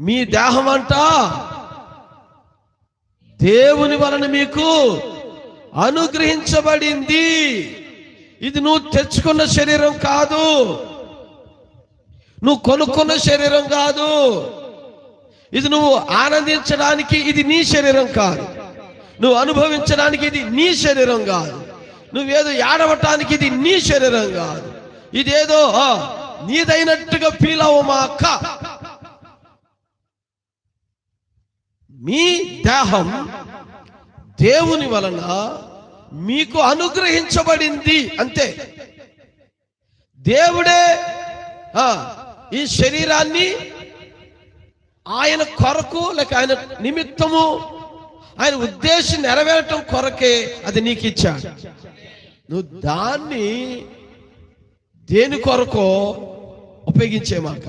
మీ దేహం అంట దేవుని వలన మీకు అనుగ్రహించబడింది. ఇది నువ్వు తెచ్చుకున్న శరీరం కాదు. నువ్వు కొనుక్కున్న శరీరం కాదు. ఇది నువ్వు ఆనందించడానికి ఇది నీ శరీరం కాదు. నువ్వు అనుభవించడానికి ఇది నీ శరీరం కాదు. నువ్వేదో ఏడవటానికి ఇది నీ శరీరం కాదు. ఇదేదో నీదైనట్టుగా ఫీల్ అవ్వ మా అక్క? మీ దేహం దేవుని వలన మీకు అనుగ్రహించబడింది అంతే. దేవుడే ఆ, ఈ శరీరాన్ని ఆయన కొరకు లేక ఆయన నిమిత్తము ఆయన ఉద్దేశం నెరవేరటం కొరకే అది నీకు ఇచ్చాడు. నువ్వు దాన్ని దేని కొరకో ఉపయోగించే మాక